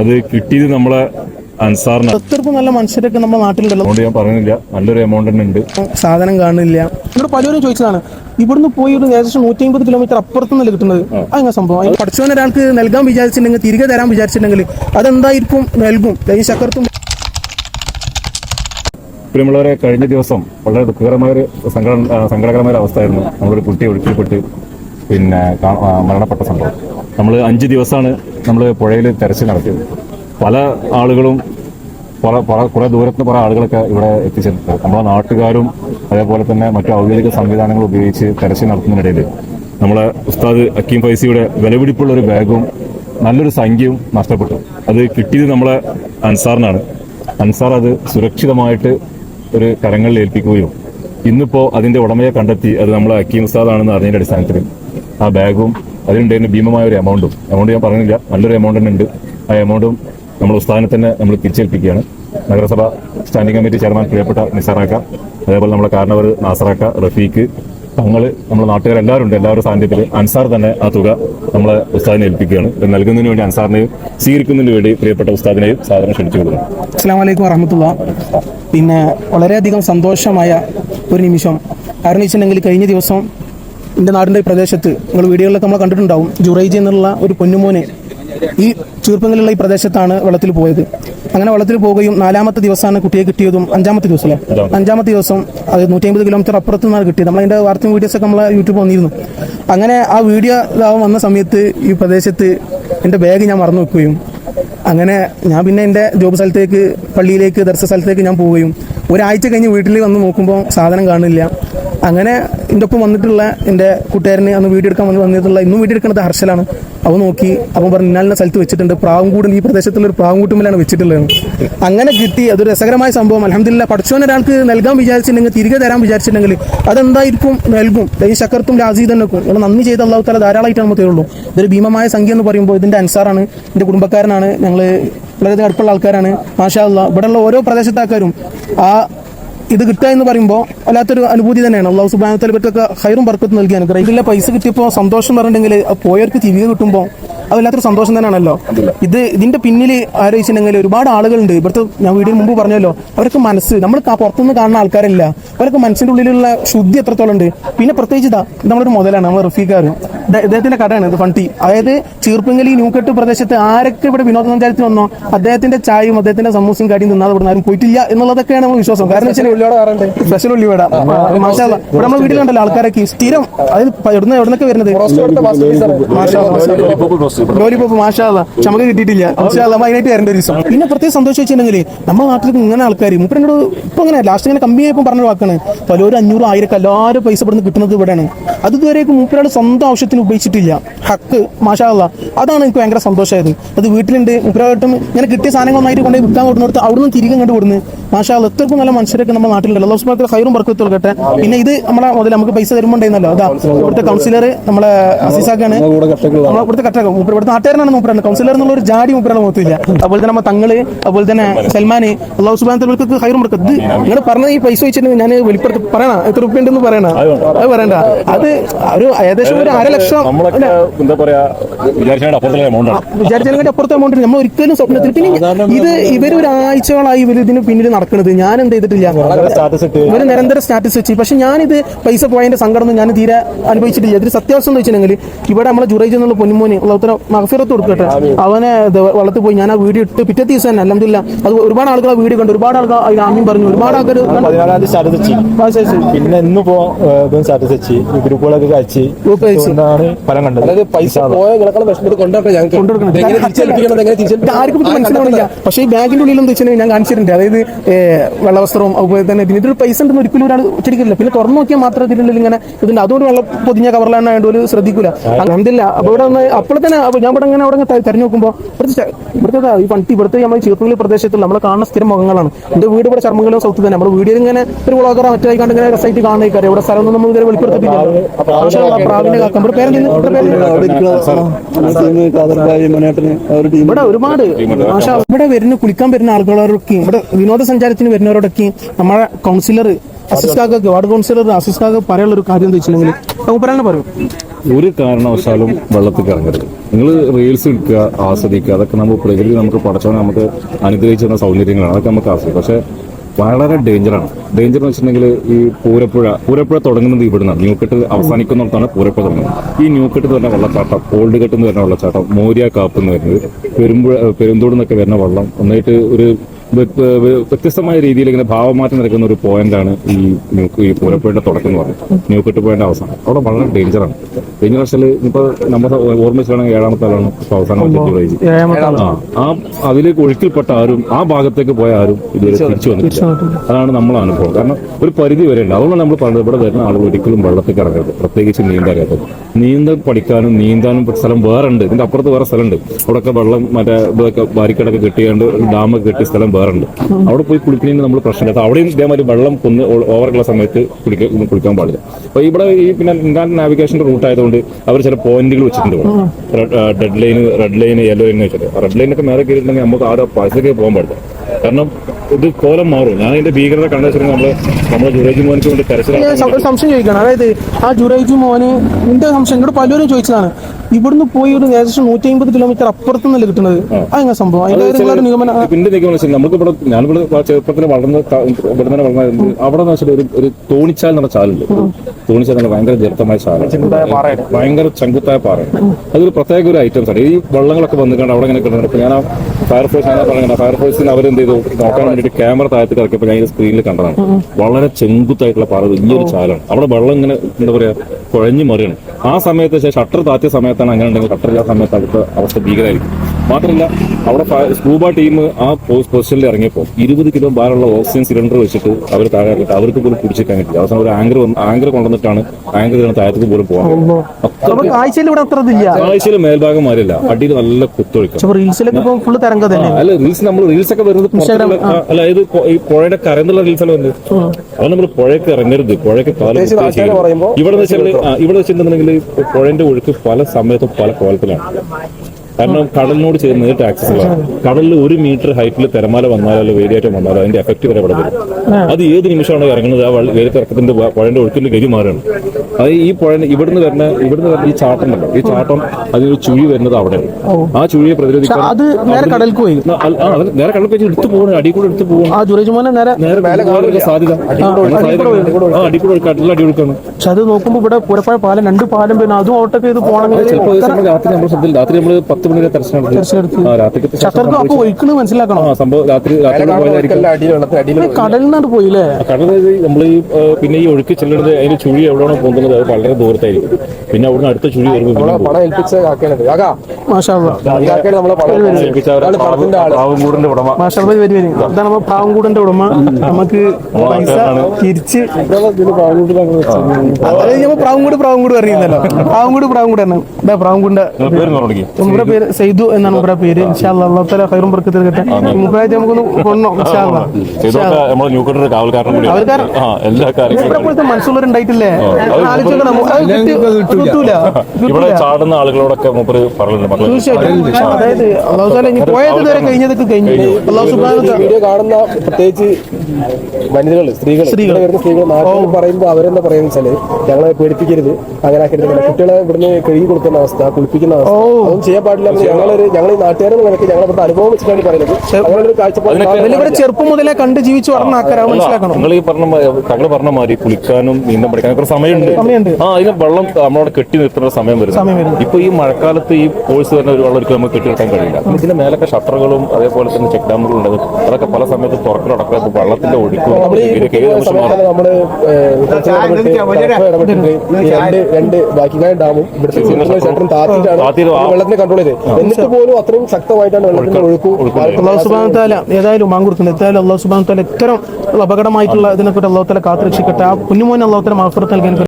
അത് കിട്ടിയത് നമ്മളെ അൻസാറിന്. അത്രക്കും നല്ല മനുഷ്യരൊക്കെ നമ്മുടെ നാട്ടിലുണ്ടല്ലോ. അതുകൊണ്ട് ഞാൻ പറയുന്നില്ല നല്ലൊരു എമൗണ്ട് തന്നെ ഉണ്ട്. സാധനം കാണുന്നില്ല. ഇവിടെ പലരും ചോദിച്ചതാണ് ഇവിടുന്ന് പോയി ഒരു ഏകദേശം നൂറ്റി അമ്പത് കിലോമീറ്റർ അപ്പുറത്തുനിന്നല്ലേ കിട്ടുന്നത്? അങ്ങനെ സംഭവം? പഠിച്ചവൻ ഒരാൾക്ക് നൽകാൻ വിചാരിച്ചിട്ടുണ്ടെങ്കിൽ തിരികെ തരാൻ വിചാരിച്ചിട്ടുണ്ടെങ്കിൽ അതെന്തായിരിക്കും നൽകും? ഈ ശക്കർത്തും പ്രിയമുള്ളവരെ കഴിഞ്ഞ ദിവസം വളരെ ദുഃഖകരമായ ഒരു സങ്കട സങ്കടകരമായ ഒരു അവസ്ഥയായിരുന്നു. നമ്മളൊരു കുട്ടിയെ ഒഴുക്കിൽപ്പെട്ട് പിന്നെ മരണപ്പെട്ട സംഭവം. നമ്മൾ അഞ്ച് ദിവസമാണ് നമ്മൾ പുഴയിൽ തെരച്ചിൽ നടത്തിയത്. പല ആളുകളും പല പല കുറെ ദൂരത്ത് കുറെ ആളുകളൊക്കെ ഇവിടെ എത്തിച്ചിട്ടുണ്ട് നമ്മളെ നാട്ടുകാരും അതേപോലെ തന്നെ മറ്റു ഔദ്യോഗിക സംവിധാനങ്ങൾ ഉപയോഗിച്ച് തെരച്ചിൽ നടത്തുന്നതിനിടയിൽ നമ്മളെ ഉസ്താദ് അക്കീം ഫൈസിയുടെ വിലപിടിപ്പുള്ള ഒരു ബാഗും നല്ലൊരു സംഖ്യയും നഷ്ടപ്പെട്ടു. അത് കിട്ടിയത് നമ്മളെ അൻസാറിനാണ്. അൻസാർ അത് സുരക്ഷിതമായിട്ട് ഒരു കരങ്ങളിൽ ഏൽപ്പിക്കുകയും ഇന്നിപ്പോ അതിന്റെ ഉടമയെ കണ്ടെത്തി അത് നമ്മളെ അക്കീം ഉസ്താദാണെന്ന് അറിഞ്ഞതിന്റെ അടിസ്ഥാനത്തിൽ ആ ബാഗും അതിനുണ്ടായിരുന്ന ഭീമമായ ഒരു എമൗണ്ടും എമൗണ്ട് ഞാൻ പറയുന്നില്ല നല്ലൊരു എമൗണ്ട് തന്നെ ഉണ്ട്. ആ എമൗണ്ടും നമ്മൾ ഉസ്താദിനെ തന്നെ നമ്മൾ തിരിച്ചേൽപ്പിക്കുകയാണ്. നഗരസഭ സ്റ്റാൻഡിംഗ് കമ്മിറ്റി ചെയർമാൻ പ്രിയപ്പെട്ട നിസാറാക്ക അതേപോലെ നമ്മുടെ കാരണവർ നാസറാക്ക റഫീഖ് തങ്ങൾ നമ്മുടെ നാട്ടുകാരെല്ലാവരും ഉണ്ട് എല്ലാവരും സാന്നിധ്യത്തിൽ അൻസാർ തന്നെ ആ തുക നമ്മളെ ഉസ്താദിനെ ഏൽപ്പിക്കുകയാണ്. ഇത് നൽകുന്നതിന് വേണ്ടി അൻസാറിനെയും സ്വീകരിക്കുന്നതിന് വേണ്ടി പ്രിയപ്പെട്ട ഉസ്താദിനെയും സാധനം ക്ഷണിച്ചു കൊടുക്കുന്നു. അസ്സാം വലൈക്കും വറഹമത്തുള്ള. പിന്നെ വളരെയധികം സന്തോഷമായ ഒരു നിമിഷം. കാരണം വെച്ചിട്ടുണ്ടെങ്കിൽ കഴിഞ്ഞ ദിവസം എന്റെ നാടിന്റെ പ്രദേശത്ത് നിങ്ങൾ വീഡിയോകളിലൊക്കെ നമ്മൾ കണ്ടിട്ടുണ്ടാവും. ജുറൈജി എന്നുള്ള ഒരു പൊന്നുമോനെ ഈ ചീർപ്പങ്ങളിലുള്ള ഈ പ്രദേശത്താണ് വെള്ളത്തിൽ പോയത്. അങ്ങനെ വെള്ളത്തിൽ പോവുകയും നാലാമത്തെ ദിവസമാണ് കുട്ടിയെ കിട്ടിയതും അഞ്ചാമത്തെ ദിവസം അല്ലേ? അഞ്ചാമത്തെ ദിവസം അത് നൂറ്റി അമ്പത് കിലോമീറ്റർ അപ്പുറത്ത് നിന്നാണ് കിട്ടിയത്. നമ്മൾ അതിന്റെ വാർത്തയും വീഡിയോസ് ഒക്കെ നമ്മളെ യൂട്യൂബ് വന്നിരുന്നു. അങ്ങനെ ആ വീഡിയോ ഇതാവും വന്ന സമയത്ത് ഈ പ്രദേശത്ത് എന്റെ ബാഗ് ഞാൻ മറന്നു വെക്കുകയും അങ്ങനെ ഞാൻ പിന്നെ എന്റെ ജോബ് സ്ഥലത്തേക്ക് പള്ളിയിലേക്ക് ദർശ സ്ഥലത്തേക്ക് ഞാൻ പോവുകയും ഒരാഴ്ച കഴിഞ്ഞ് വീട്ടിൽ വന്ന് നോക്കുമ്പോൾ സാധനം കാണില്ല അങ്ങനെ എന്റെ ഒപ്പം വന്നിട്ടുള്ള എന്റെ കൂട്ടുകാരന് അന്ന് വീഡിയോ എടുക്കാൻ വന്ന് വന്നിട്ടുള്ള ഇന്നും വീഡിയോ എടുക്കുന്നത് ഹർഷലാണ്. അവൻ നോക്കി അവൻ പറഞ്ഞു ഇന്നാലിന സ്ഥലത്ത് വെച്ചിട്ടുണ്ട്. പ്രാവുംകൂടും ഈ പ്രദേശത്തുള്ള ഒരു പ്രാവുംകൂട്ടുമ്പിലാണ് വെച്ചിട്ടുള്ളത് അങ്ങനെ കിട്ടി. അതൊരു രസകരമായ സംഭവം. അലഹമില്ല പഠിച്ചവൻ ഒരാൾക്ക് നൽകാൻ വിചാരിച്ചിട്ടുണ്ടെങ്കിൽ തിരികെ തരാൻ വിചാരിച്ചിട്ടുണ്ടെങ്കിൽ അതെന്തായിരിക്കും നൽകും? ഈ ശക്കർത്തും രാജീതനക്കും ഇവിടെ നന്ദി ചെയ്ത അള്ളാഹു തല ധാരാളമായിട്ട് നമുക്ക് തരുള്ളൂ. ഇതൊരു ഭീമമായ സംഖ്യ എന്ന് പറയുമ്പോൾ ഇതിന്റെ അൻസാറാണ് എന്റെ കുടുംബക്കാരനാണ് ഞങ്ങൾ വളരെ അടുപ്പുള്ള ആൾക്കാരാണ്. മാഷാ അള്ളാഹ് ഇവിടെയുള്ള ഓരോ പ്രദേശത്താക്കാരും ആ ഇത് കിട്ടുക എന്ന് പറയുമ്പോൾ വല്ലാത്തൊരു അനുഭൂതി തന്നെയാണ്. അള്ളാഹു സുബാനത്തല ഇവർക്കൊക്കെ ഹൈറും ബർക്കത്ത് നൽകി അനുഗ്രഹം. ഇതിലെ പൈസ കിട്ടിയപ്പോൾ സന്തോഷം പറഞ്ഞിട്ടുണ്ടെങ്കിൽ പോയവർക്ക് തിരികെ കിട്ടുമ്പോൾ അത് വല്ലാത്തൊരു സന്തോഷം തന്നെയാണല്ലോ. ഇത് ഇതിന്റെ പിന്നിൽ ആലോചിച്ചിട്ടുണ്ടെങ്കിൽ ഒരുപാട് ആളുകളുണ്ട്. ഇവിടുത്തെ ഞാൻ വീടിന് മുമ്പ് പറഞ്ഞല്ലോ അവർക്ക് മനസ്സ് നമ്മൾ പുറത്തുനിന്ന് കാണുന്ന ആൾക്കാരല്ല. അവർക്ക് മനസ്സിന്റെ ഉള്ളിലുള്ള ശുദ്ധി എത്രത്തോളം ഉണ്ട്. പിന്നെ പ്രത്യേകിച്ച് ഇത് നമ്മളൊരു മുതലാണ് നമ്മൾ റഫീഖാർ ഇദ്ദേഹത്തിന്റെ കടയാണ് ഇത് ഫണ്ടി അതായത് ചീർപ്പങ്കലി ന്യൂക്കെട്ട് പ്രദേശത്ത് ആരൊക്കെ ഇവിടെ വിനോദസഞ്ചാരത്തിന് വന്നോ അദ്ദേഹത്തിന്റെ ചായയും അദ്ദേഹത്തിന്റെ സമൂസയും കാര്യം തിന്നാതെ ഇവിടെ ആരും പോയിട്ടില്ല എന്നുള്ളതൊക്കെയാണ് നമ്മൾ വിശ്വാസം. കാരണം വെച്ചാൽ സ്പെഷ്യൽ ഉള്ളിവട മാഷാ ഇവിടെ നമ്മൾ വീട്ടിലുണ്ടല്ലോ ആൾക്കാരൊക്കെ. സ്ഥിരം അതായത് എവിടുന്ന എവിടുന്നൊക്കെ വരുന്നത്? ലോലിപോപ്പ് മാഷാ ചമക്ക് കിട്ടിയിട്ടില്ല. അതിനായിട്ട് വരേണ്ട ഒരു ദിവസം. പിന്നെ പ്രത്യേകം സന്തോഷം വെച്ചിട്ടുണ്ടെങ്കിൽ നമ്മുടെ നാട്ടിൽ ഇങ്ങനെ ആൾക്കാർ മുപ്പരനോട് ഇപ്പൊ ഇങ്ങനെ ലാസ്റ്റ് ഇങ്ങനെ കമ്പനി ആയപ്പോൾ പറഞ്ഞ വാക്കാണ്. പലരും അഞ്ഞൂറ് ആയിരം എല്ലാവരും പൈസ ഇവിടുന്ന് കിട്ടുന്നത് ഇവിടെയാണ്. അതുവരേക്കും മൂപ്പരോട് സ്വന്തം ആവശ്യത്തിന് ഉപയോഗിച്ചിട്ടില്ല. ഹക്ക് മാഷാല്ല അതാണ് എനിക്ക് ഭയങ്കര സന്തോഷമായത്. അത് വീട്ടിലുണ്ട് മുപ്പരായിട്ടും ഇങ്ങനെ കിട്ടിയ സാധനങ്ങൾ കൊണ്ടേ വിൽക്കാൻ കൊടുന്നിടത്ത് അവിടുന്ന് തിരികെ കണ്ടു കൊടുന്ന്. മാഷാല്ല എത്രക്കും നല്ല മനുഷ്യരൊക്കെ നമ്മുടെ നാട്ടിലുണ്ട്. അല്ലാഹു സുബ്ഹാനഹു തആല ഹൈറും ബർക്കത്തും കൊടുക്കട്ടെ പിന്നെ ഇത് നമ്മളെ മുതൽ നമുക്ക് പൈസ തരുമ്പോണ്ടായിരുന്നല്ലോ. അതാ ഇവിടുത്തെ കൗൺസിലർ നമ്മളെ അസീസാക്കാണ്. നമ്മളെ ഇവിടുത്തെ കട്ടാക്കും മൂപ്പർ ഇവിടുത്തെ നാട്ടുകാരനാണ് മൂപ്പരാണ്. കൗൺസിലർ എന്നുള്ള ഒരു ജാടി മൂപ്പരാണ് മുഖത്തില്ല അതുപോലെ തന്നെ നമ്മുടെ തങ്ങൾ അതുപോലെ തന്നെ സൽമാന് അള്ളാഹു സുബാൻ തങ്ങൾക്ക് ഹൈറും ബർക്കത്ത് ഇത് നിങ്ങൾ പറഞ്ഞ ഈ പൈസ വെച്ചിട്ട് ഞാൻ വെളിപ്പെടുത്തി പറയണ എത്ര റുപ്യ ഉണ്ടെന്ന് പറയണ? അത് പറയണ്ട. അത് ഒരു ഏകദേശം ഒരു അര ലക്ഷം നമ്മളൊക്കെ എന്താ പറയാ ആണ്. അപ്പുറത്തെ എമൗണ്ട് നമ്മൾ ഒരിക്കലും സ്വപ്നത്തിൽ പിന്നെ ഇത് ഇവർ ഒരാഴ്ചകളായി ഇവർ ഇതിന് പിന്നിൽ നടക്കുന്നത് ഞാൻ എന്ത് ചെയ്തിട്ടില്ല. ഇവർ നിരന്തരം സ്റ്റാറ്റസ് വെച്ച്. പക്ഷെ ഞാനിത് പൈസ പോയതിന്റെ സങ്കടം ഞാൻ തീരെ അനുഭവിച്ചിട്ടില്ല. ഇതിന് സത്യാവസ്ഥ എന്ന് വെച്ചിട്ടുണ്ടെങ്കിൽ ഇവിടെ നമ്മളെ ജുറൈജ് എന്നുള്ള പൊന്നുമോന് ഉള്ളത്ര മഹഫിറത്ത് കൊടുക്കട്ടെ. അവനെ വളർത്തി പോയി ഞാൻ ആ വീഡിയോ ഇട്ട് പിറ്റേ ദിവസം തന്നെ അല്ലെന്നില്ല അത് ഒരുപാട് ആളുകൾ ആ വീഡിയോ കണ്ടു. ഒരുപാട് ആളുകൾ അതിന് ആമ്യം പറഞ്ഞു. ഒരുപാട് ആൾക്കാർ പിന്നെ ഇന്ന് പോ ഗ്രൂപ്പുകളൊക്കെ കഴിച്ച്. ഇതുകൊണ്ടാണ് ഫലം കണ്ടത്. അതായത് പൈസ പോയ നിങ്ങളെക്കാളും വിഷമത്തിൽ കൊണ്ടുവരട്ടെ ഞങ്ങൾക്ക്. കൊണ്ടുവരണം. എങ്ങനെ തിരിച്ചേൽപ്പിക്കണം എങ്ങനെ തിരിച്ചേൽപ്പിക്കണം ആർക്കും ഇത് മനസ്സിലാവണില്ല പക്ഷേ ഈ ബാഗിന്റെ ഉള്ളിലൊന്നും വെച്ചാൽ ഞാൻ കാണിച്ചിട്ടുണ്ട്. അതായത് വെള്ളവസ്ത്രവും അതുപോലെ തന്നെ ഇതിനൊരു പൈസ ഉണ്ടെന്ന് ഒരിക്കലും ഒരാൾ ഉച്ചരിക്കില്ല പിന്നെ തുറന്നു നോക്കിയാൽ മാത്രം ഇതിനുള്ളിൽ ഇങ്ങനെ ഇതിന്റെ അതുകൊണ്ട് വെള്ളം പൊതിഞ്ഞ കവറിലാണ് ആയതുകൊണ്ട് ഒരു ശ്രദ്ധിക്കൂല. അഹമ്മദില്ല അപ്പൊ ഇവിടെ ഒന്ന് അപ്പോൾ തന്നെ ഞാൻ ഇവിടെ ഇങ്ങനെ അവിടെ തെരഞ്ഞു നോക്കുമ്പോൾ ഇവിടുത്തെ ഇവിടുത്തെ ഈ പണ്ടി ഇവിടുത്തെ നമ്മൾ ചീർപ്പുള്ളി പ്രദേശത്തിൽ നമ്മൾ കാണുന്ന സ്ഥിരം മുഖങ്ങളാണ്. എന്റെ വീട് ഇവിടെ ചർമ്മംഗലോ സൗത്ത് തന്നെ. നമ്മുടെ വീഡിയോയിൽ ഇങ്ങനെ ഒരു വ്ളോഗറോ മറ്റായി കണ്ട് ഇങ്ങനെ രസമായിട്ട് കാണുന്നേക്കാരെ ഇവിടെ സ്ഥലം നമ്മൾ ഇതുവരെ ആ പ്രാവിന്റെ കാക്ക ഇവിടെ ഒരുപാട് ഇവിടെ വരുന്ന കുളിക്കാൻ വരുന്ന ആളുകളൊക്കെ ഇവിടെ വിനോദസഞ്ചാരത്തിന് വരുന്നവരോടൊക്കെ നമ്മളെ കൗൺസിലർ അസിസ്റ്റാക്ക് വാർഡ് കൗൺസിലർ അസിസ്റ്റാക്ക് പറയാനുള്ള ഒരു കാര്യം എന്താ വെച്ചിട്ടുണ്ടെങ്കിൽ മൂപ്പരാണ് പറയും ഒരു കാരണവശാലും വെള്ളത്തിൽ ഇറങ്ങരുത് നിങ്ങൾ റീൽസ് എടുക്കുക ആസ്വദിക്കുക അതൊക്കെ നമ്മൾ പ്രകൃതി നമുക്ക് പടച്ചവനെ നമുക്ക് അനുഗ്രഹിച്ചിരുന്ന സൗന്ദര്യങ്ങളാണ് അതൊക്കെ നമുക്ക് ആസ്വദിക്കും പക്ഷെ വളരെ ഡേഞ്ചറാണ്. ഡേഞ്ചർ എന്ന് വെച്ചിട്ടുണ്ടെങ്കിൽ ഈ പൂരപ്പുഴ പൂരപ്പുഴ തുടങ്ങുന്നത് ഇവിടുന്നാണ് ന്യൂക്കെട്ട് അവസാനിക്കുന്നിടത്താണ് പൂരപ്പുഴ തുടങ്ങുന്നത്. ഈ ന്യൂക്കെട്ട് തന്നെ വെള്ളച്ചാട്ടം ഓൾഡ് കെട്ട് എന്ന് വരുന്ന വെള്ളച്ചാട്ടം മോര്യ കാപ്പ് എന്ന് വരുന്നത് പെരുമ്പുഴ പെരുന്തോട് നിന്നൊക്കെ വരുന്ന വെള്ളം ഒന്നായിട്ട് ഒരു വ്യത്യസ്തമായ രീതിയിൽ ഇങ്ങനെ ഭാവമാറ്റം നടക്കുന്ന ഒരു പോയിന്റാണ് ഈ ന്യൂക്ക് ഈ പൂരപ്പുഴയുടെ തുടക്കം എന്ന് പറയുന്നത്. ന്യൂക്കെട്ട് പോയിന്റ് അവസാനം. അവിടെ വളരെ ഡേഞ്ചറാണ് ഡേഞ്ചർ വെച്ചാൽ ഇപ്പൊ നമ്മുടെ ഓർമ്മിച്ചാണെങ്കിൽ ഏഴാമത്തെ ആളാണ് ഇപ്പൊ അവസാനം ആ അതിലേക്ക് ഒഴുക്കിൽപ്പെട്ട ആരും ആ ഭാഗത്തേക്ക് പോയ ആരും ഇതുവരെ തിരിച്ചു വന്നിട്ടില്ല. അതാണ് നമ്മളെ അനുഭവം. കാരണം ഒരു പരിധി വരെ ഉണ്ട്. അതുകൊണ്ട് നമ്മൾ പറഞ്ഞത് ഇവിടെ വരുന്ന ആളുകൾ ഒരിക്കലും വെള്ളത്തിൽ ഇറങ്ങരുത്. പ്രത്യേകിച്ച് നീന്താറിയാത്തത് നീന്തൽ പഠിക്കാനും നീന്താനും സ്ഥലം വേറെ ഉണ്ട്. ഇതിന്റെ അപ്പുറത്ത് വേറെ സ്ഥലമുണ്ട്. അവിടെയൊക്കെ വെള്ളം മറ്റേ ഇതൊക്കെ ബാരിക്കേഡൊക്കെ കെട്ടിയാണ്ട് ഡാമൊക്കെ കെട്ടിയ സ്ഥലം വേറെ ഉണ്ട് അവിടെ പോയി കുളിക്കുന്നതിന് നമ്മൾ പ്രശ്നമില്ല. അവിടെയും ഇതേമാതിരി വെള്ളം കൊന്ന് ഓവറുള്ള സമയത്ത് കുളിക്കാൻ കുളിക്കാൻ പാടില്ല. അപ്പൊ ഇവിടെ ഈ പിന്നെ ഇന്ത്യൻ നാവിഗേഷന്റെ റൂട്ട് ആയതുകൊണ്ട് അവർ ചില പോയിന്റുകൾ വെച്ചിട്ടുണ്ട് red line red line yellow line വെച്ചിട്ട്. റെഡ് ലൈനൊക്കെ മേലെ കയറിയിട്ടുണ്ടെങ്കിൽ നമുക്ക് ആരോ പൈസക്ക് പോകാൻ പാടില്ല. കാരണം ഇത് കോലം മാറും. ഞാൻ ഇതിന്റെ ഭീകരത കണ്ടു വെച്ചാൽ നമ്മൾ നമ്മുടെ ജുറേജ് മോനിക്ക് വേണ്ടി കരച്ചിലാണ് സംശയം ചോദിക്കണം. അതായത് ആ ജുറേജ് മോന് എന്റെ സംശയം എന്നോട് പലരും ചോദിച്ചതാണ്. ഇവിടുന്ന് പോയി ഒരു ഏകദേശം നൂറ്റി അമ്പത് കിലോമീറ്റർ അപ്പുറത്ത് നിന്നല്ലേ കിട്ടുന്നത് അതെങ്ങനെ സംഭവം. അതിന്റെ നിഗമനം. പിന്നെ നമുക്ക് ഇവിടെ ഞാനിവിടെ ചെറുപ്പത്തിൽ വളർന്ന ഇവിടെ തന്നെ വളർന്ന അവിടെ ഒരു ഒരു തോണിച്ചാൽ എന്ന ചാലുണ്ട്. തോണിച്ചാൽ ഭയങ്കര ജപ്തമായ ചാലാണ്. ഭയങ്കര ചങ്കുത്തായ പാറയാണ്. അതൊരു പ്രത്യേക ഒരു ഐറ്റംസ് ആണ് ഈ വെള്ളങ്ങളൊക്കെ വന്നു കണ്ട് അവിടെ ഇങ്ങനെ കിടന്നിട്ട് ഞാൻ ആ ഫയർഫോഴ്സ് ഞാൻ പറഞ്ഞ ഫയർഫോഴ്സിന് അവരെന്ത് ചെയ്തു? നോക്കാൻ വേണ്ടിയിട്ട് ക്യാമറ താഴത്ത് ഇറക്കിയപ്പോൾ ഞാൻ സ്ക്രീനിൽ കണ്ടതാണ്. വളരെ ചെങ്കുത്തായിട്ടുള്ള പാറ. വലിയൊരു ചാലാണ്. അവിടെ വെള്ളം ഇങ്ങനെ എന്താ പറയാ കുഴഞ്ഞു മറിയണം. ആ സമയത്ത് ശേഷം ഷട്ടർ താത്തിയ സമയത്താണ് അങ്ങനെ ഉണ്ടെങ്കിൽ ഇല്ലാത്ത സമയത്ത് അടുത്ത അവസ്ഥ ഭീകരമായിരിക്കും മാത്രമല്ല അവിടെ സ്കൂബ ടീം ആ പോസ്റ്റ് പൊസിഷനിൽ ഇറങ്ങിയപ്പോൾ ഇരുപത് കിലോ ഭാരമുള്ള ഓക്സിജൻ സിലിണ്ടർ വെച്ചിട്ട് അവർ താഴെ ഇറങ്ങിയിട്ട് അവർക്ക് പോലും പിടിച്ചേക്കാൻ പറ്റില്ല. അവസാനം ഒരു ആങ്കർ ആങ്കർ കൊണ്ടുവന്നിട്ടാണ് ആങ്കർ താഴത്തേക്ക് പോലും പോകാൻ ആഴ്ചയിൽ മേൽഭാഗം മാറില്ല അടിയിൽ നല്ല കുത്തൊഴിക്കും. അല്ല റീൽസ് നമ്മൾ റീൽസ് ഒക്കെ വരുന്നത് അതായത് ഈ പുഴയുടെ കരന്നുള്ള റീൽസ് ആണ് വരുന്നത് അത് നമ്മൾ പുഴയ്ക്ക് ഇറങ്ങരുത്. പുഴയ്ക്ക് കാലം ഇവിടെ വെച്ചാൽ ഇവിടെ വെച്ചിട്ടുണ്ടെങ്കിൽ പുഴന്റെ ഒഴുക്ക് പല സമയത്തും പല കോലത്തിലാണ്. കാരണം കടലിനോട് ചേർന്ന് ടാക്സസ് ആക്സസ് ഉള്ള കടലിൽ ഒരു മീറ്റർ ഹൈറ്റിൽ തിരമാല വന്നാലോ വേരിയേറ്റം വന്നാലോ അതിന്റെ എഫക്റ്റ് വരെ ഇവിടെ വരും. അത് ഏത് നിമിഷമാണോ ഇറങ്ങുന്നത്? ആ വേലിത്തിറക്കത്തിന്റെ പുഴന്റെ ഒഴുക്കിന്റെ ഗതി മാറുകയാണ്. അത് ഈ പുഴ ഇവിടുന്ന് വരുന്ന ഇവിടുന്ന് വരുന്ന ഈ ചാട്ടം ഉണ്ടോ ഈ ചാട്ടം അതിനൊരു ചുഴി വരുന്നത് അവിടെ. ആ ചുഴിയെ പ്രതിരോധിക്കാൻ അത് നേരെ കടലിലേക്ക് പോയി. നേരെ കടൽ പോയി എടുത്തു പോകണം അടി കൂടെ എടുത്തു പോകണം ആ ജുറൈജു മോനെ നേരെ നേരെ സാധ്യത. അങ്ങനെ സാധ്യത. ആ അടി കൂടെ കടലിൽ അടി കൊടുക്കണം പക്ഷെ അത് നോക്കുമ്പോ ഇവിടെ പുരപ്പഴ പാലം രണ്ട് പാലം പിന്നെ അതും ഓട്ടൊക്കെ ചെയ്ത് പോകണമെങ്കിൽ ചിലപ്പോൾ രാത്രി നമ്മൾ രാത്രി നമ്മൾ പത്ത് ദർശനം രാത്രിക്ക് ഷട്ടർക്ക് അപ്പൊ ഒഴിക്കണത് മനസ്സിലാക്കണം? ആ സംഭവം രാത്രി പോയില്ലേ? കടൽ നമ്മൾ ഈ പിന്നെ ഈ ഒഴുക്ക് ചെല്ലുന്നത് അതിന്റെ ചുഴി എവിടെയാണോ പോകുന്നത് അത് വളരെ ദൂരത്തായിരിക്കും. പിന്നെ അവിടുന്ന് അടുത്ത ചുഴി വരുമ്പോൾ ഇതാണ് നമ്മ പാവംകൂടന്റെ ഉടമ. നമുക്ക് പൈസ തിരിച്ച് പ്രാവൻകൂട് പ്രാവൻകൂട് അറിയുന്നല്ലോ. പ്രാവൻകൂട് പ്രാവൻകൂട് തന്നെ ഇതാ പ്രാവൻകൂടിന്റെ നമ്മുടെ പേര് സെയ്തു എന്നാണ് നമ്മുടെ പേര്. ഇൻഷാല്ലാ ഹൈറും തആല ഖൈറും ബർക്കത്തും കിട്ടെ മുഖായിട്ട് നമുക്കൊന്ന് കൊണ്ടോ മനസ്സുള്ളവരുണ്ടായിട്ടില്ലേ? കിട്ടി- കിട്ടൂല. ഇവിടെ ചാടുന്ന ആളുകളോടൊക്കെ പറഞ്ഞു തീർച്ചയായിട്ടും. അതായത് അള്ളാഹു താല ഇനി പോയത് വരെ കഴിഞ്ഞതൊക്കെ കഴിഞ്ഞു. അള്ളാഹു സുബ്ഹാനഹു തആല കാണുന്ന പ്രത്യേകിച്ച് വനിതകൾ സ്ത്രീകൾ സ്ത്രീകൾ. വരുന്ന സ്ത്രീകൾ നാട്ടിൽ പറയുമ്പോൾ അവരെന്താ പറയുന്നത് വെച്ചാൽ ഞങ്ങളെ പേടിപ്പിക്കരുത് അങ്ങനെ ആക്കരുത്. കുട്ടികളെ ഇവിടുന്ന് കഴുകി കൊടുക്കുന്ന അവസ്ഥ കുളിപ്പിക്കുന്ന അവസ്ഥ അതൊന്നും ചെയ്യാൻ പാടില്ല ഞങ്ങളൊരു ഞങ്ങൾ ഈ നാട്ടുകാരെന്ന് നിനക്ക് ഞങ്ങൾ ഇവിടുത്തെ അനുഭവം വെച്ചിട്ടാണ് പറയുന്നത്. കാഴ്ചപ്പാട് ഇവിടെ ചെറുപ്പം മുതലേ കണ്ട് ജീവിച്ചു വളർന്ന ആൾക്കാരാണ് മനസ്സിലാക്കണം? നിങ്ങൾ ഈ പറഞ്ഞ തങ്ങൾ പറഞ്ഞ മാതിരി കുളിക്കാനും നീന്തം പഠിക്കാനും സമയമുണ്ട്. ആ അതിന് വെള്ളം നമ്മളവിടെ കെട്ടി നിർത്തുന്ന സമയം വരും ഇപ്പൊ ഈ മഴക്കാലത്ത് ഈ കോഴ്സ് വരുന്ന ഒരു വെള്ളം ഒരിക്കലും നമുക്ക് കെട്ടി നിർത്താൻ കഴിയില്ല. പിന്നെ ഇതിന്റെ മേലൊക്കെ ഷട്ടറുകളും അതേപോലെ തന്നെ ചെക്ക് ഡാമുകളും ഉണ്ട് അതൊക്കെ പല സമയത്ത് തുറക്കലടക്കം വെള്ളത്തിന്റെ ഒഴുക്കും രണ്ട് രണ്ട് ഡാമും ഇവിടുത്തെ ഷട്ടറും താത്തിയിട്ടാണ് വെള്ളത്തിനെ കൺട്രോൾ എന്നിട്ട് പോലും അത്രയും ശക്തമായിട്ടാണ് വെള്ളത്തിന്റെ ഒഴുക്കും അള്ളാഹു സുബാൻ താല ഏതായാലും മാൻ കൊടുക്കുന്നത് ഏതായാലും അള്ളാഹു സുബാൻ താല ഇത്തരം അപകടമായിട്ടുള്ള ഇതിനെക്കുറിച്ച് അള്ളാഹു താല കാത്തുരക്ഷിക്കട്ടെ. ആ കുഞ്ഞുമോൻ അള്ളാഹു താല മാഫറത്ത് നൽകാൻ